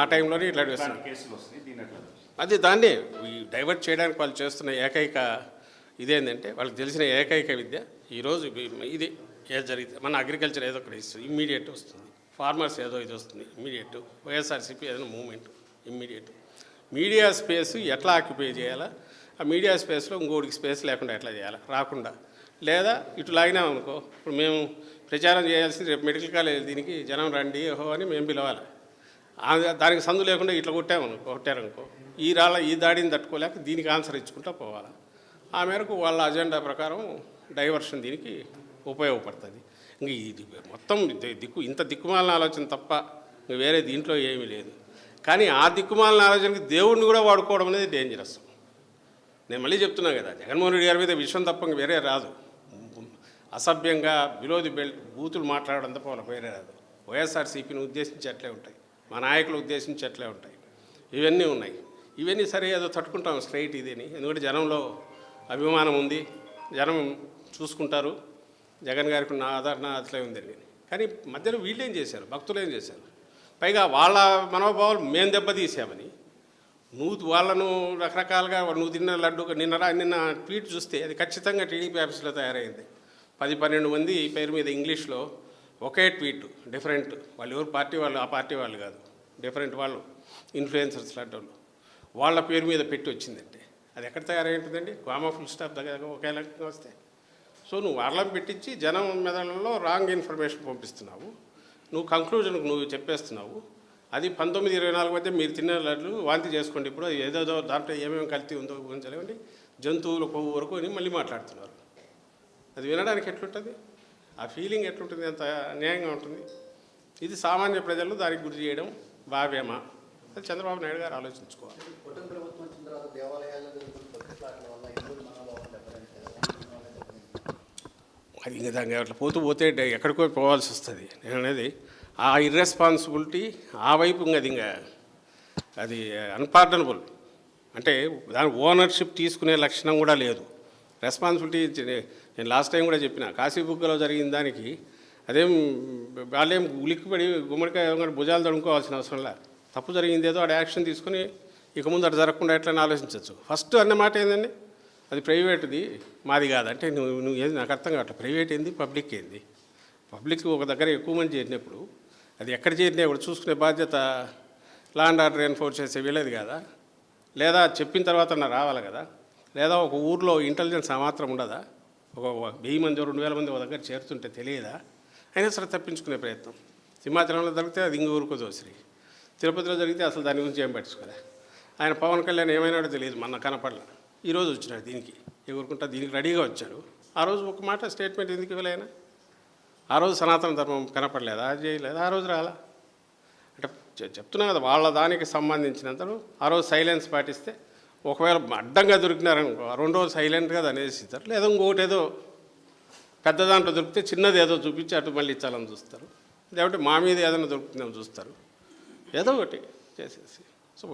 ఆ టైంలోనే ఇట్లా అట్లా అది దాన్నే ఈ డైవర్ట్ చేయడానికి వాళ్ళు చేస్తున్న ఏకైక ఇదేంటంటే వాళ్ళకి తెలిసిన ఏకైక విద్య ఈరోజు ఇది ఏది జరిగితే మన అగ్రికల్చర్ ఏదో ఒకటి ఇస్తుంది ఇమ్మీడియట్ వస్తుంది. ఫార్మర్స్ ఏదో ఇది వస్తుంది ఇమ్మీడియట్. వైఎస్ఆర్సీపీ ఏదైనా మూమెంట్ ఇమ్మీడియట్. మీడియా స్పేస్ ఎట్లా ఆక్యుపై చేయాలా? ఆ మీడియా స్పేస్లో ఇంకోటికి స్పేస్ లేకుండా ఎట్లా చేయాలా? రాకుండా. లేదా ఇటు లాగినాం అనుకో ఇప్పుడు మేము ప్రచారం చేయాల్సింది రేపు మెడికల్ కాలేజ్ దీనికి జనం రండి ఓహో అని మేము పిలవాలి? దానికి సందు లేకుండా ఇట్లా కొట్టాము కొట్టారనుకో ఈ రాళ్ళ ఈ దాడిని తట్టుకోలేక దీనికి ఆన్సర్ ఇచ్చుకుంటా పోవాలి. ఆ మేరకు వాళ్ళ అజెండా ప్రకారం డైవర్షన్ దీనికి ఉపయోగపడుతుంది. ఇంక ఇది మొత్తం దిక్కు ఇంత దిక్కుమాలిన ఆలోచన తప్ప ఇంక వేరే దీంట్లో ఏమీ లేదు. కానీ ఆ దిక్కుమాలిన ఆలోచనకి దేవుడిని కూడా వాడుకోవడం అనేది డేంజరస్ నేను మళ్ళీ చెప్తున్నా కదా జగన్మోహన్ రెడ్డి గారి మీద విషయం తప్ప ఇంక వేరే రాదు. అసభ్యంగా బిలో ది బెల్ట్ బూతులు మాట్లాడడం తప్ప వాళ్ళకి వేరే రాదు. వైఎస్ఆర్సీపీని ఉద్దేశించి అట్లే ఉంటాయి. మా నాయకులు ఉద్దేశించట్లే ఉంటాయి. ఇవన్నీ ఉన్నాయి. ఇవన్నీ సరే ఏదో తట్టుకుంటాం స్ట్రైట్ ఇదని. ఎందుకంటే జనంలో అభిమానం ఉంది. జనం చూసుకుంటారు. జగన్ గారికి ఉన్న ఆదరణ అట్లే ఉందండి. కానీ మధ్యలో వీళ్ళు ఏం చేశారు? భక్తులు ఏం చేశారు? పైగా వాళ్ళ మనోభావాలు మేము దెబ్బతీసామని. నువ్వు వాళ్ళను రకరకాలుగా నువ్వు తిన్న లడ్డు నిన్న నిన్న ట్వీట్ చూస్తే అది ఖచ్చితంగా టీడీపీ ఆఫీస్లో తయారైంది. పది పన్నెండు మంది పేరు మీద ఇంగ్లీష్లో ఒకే ట్వీట్ డిఫరెంట్. వాళ్ళు ఎవరు పార్టీ వాళ్ళు ఆ పార్టీ వాళ్ళు కాదు. డిఫరెంట్ వాళ్ళు ఇన్ఫ్లుయెన్సర్స్ లాంటి వాళ్ళు. వాళ్ళ పేరు మీద పెట్టి వచ్చిందంటే. అది ఎక్కడ తయారై ఉంటుందండి కామా ఫుల్ స్టాప్ దగ్గర ఒకే లెక్కగా వస్తే. సో నువ్వు వాళ్ళని పెట్టించి జనం మెదళ్ళలో రాంగ్ ఇన్ఫర్మేషన్ పంపిస్తున్నావు. నువ్వు కంక్లూజన్కు నువ్వు చెప్పేస్తున్నావు. అది పంతొమ్మిది ఇరవై నాలుగు మధ్య మీరు తిన్న లడ్లు వాంతి చేసుకోండి. ఇప్పుడు ఏదేదో దాంట్లో ఏమేమి కల్తీ ఉందో గురించి జంతువుల కొవ్వు వరకు అని మళ్ళీ మాట్లాడుతున్నారు. అది వినడానికి ఎట్లుంటుంది? ఆ ఫీలింగ్ ఎట్లుంటుంది అంత అన్యాయంగా ఉంటుంది. ఇది సామాన్య ప్రజలు దానికి గురి చేయడం భావ్యమా? అది చంద్రబాబు నాయుడు గారు ఆలోచించుకోవాలి. అది ఇంకా దానికి అట్లా పోతూ పోతే ఎక్కడికో పోవాల్సి వస్తుంది. నేను అనేది ఆ ఇర్రెస్పాన్సిబిలిటీ ఆ వైపు ఇంకా అది ఇంకా అది అన్పార్డనబుల్ అంటే దాని ఓనర్షిప్ తీసుకునే లక్షణం కూడా లేదు. రెస్పాన్సిబిలిటీ ఇచ్చి- నేను లాస్ట్ టైం కూడా చెప్పిన కాశీబుగ్గలో జరిగిన దానికి అదేం వాళ్ళేం ఉలిక్కిపడి గుమ్మడికాయ భుజాలు తడుముకోవాల్సిన అవసరం లే. తప్పు జరిగింది ఏదో ఆడ యాక్షన్ తీసుకుని ఇక ముందు అటు జరగకుండా ఎట్లా ఆలోచించవచ్చు ఫస్ట్ అన్న మాట ఏందండి? అది ప్రైవేట్ది మాది కాదు. అంటే నువ్వు నువ్వు ఏది? నాకు అర్థం కావట్లేదు ప్రైవేట్ ఏంది? పబ్లిక్ ఏంది? పబ్లిక్ ఒక దగ్గర ఎక్కువ మంది చేరినప్పుడు అది ఎక్కడ చేరినా కూడా చూసుకునే బాధ్యత లా అండ్ ఆర్డర్ ఎన్ఫోర్స్ చేసే వీళ్ళది కదా? లేదా చెప్పిన తర్వాత నా రావాలి కదా? లేదా ఒక ఊర్లో ఇంటెలిజెన్స్ ఆ మాత్రం ఉండదా? ఒక వెయ్యి మంది రెండు వేల మంది ఒక దగ్గర చేరుతుంటే తెలియదా? అయినా సరే తప్పించుకునే ప్రయత్నం. సింహాచలంలో జరిగితే అది ఇంక ఊరుకో దోసిరి. తిరుపతిలో జరిగితే అసలు దాని గురించి ఏం పట్టించుకోలే. ఆయన పవన్ కళ్యాణ్ ఏమైనాడో తెలియదు మన కనపడలే. ఈరోజు వచ్చినాడు దీనికి. ఎవరుకుంటా దీనికి రెడీగా వచ్చాడు. ఆ రోజు ఒక మాట స్టేట్మెంట్ ఎందుకు ఇవ్వలేనా ఆ రోజు సనాతన ధర్మం కనపడలేదా? చేయలేదు చేయలేదా? ఆ రోజు రాలా? అంటే చె- చెప్తున్నా కదా వాళ్ళ దానికి సంబంధించినంతలో ఆ రోజు సైలెన్స్ పాటిస్తే ఒకవేళ అడ్డంగా దొరికినారనుకో రెండో సైలెంట్గా దాన్ని ఇస్తారు. లేదా ఇంకొకటి ఏదో పెద్ద దాంట్లో దొరికితే చిన్నది ఏదో చూపించి అటు మళ్ళీ ఇచ్చాలని చూస్తారు. లేకపోతే మా మీద ఏదైనా దొరుకుతుందని చూస్తారు. ఏదో ఒకటి చేసేసి. సో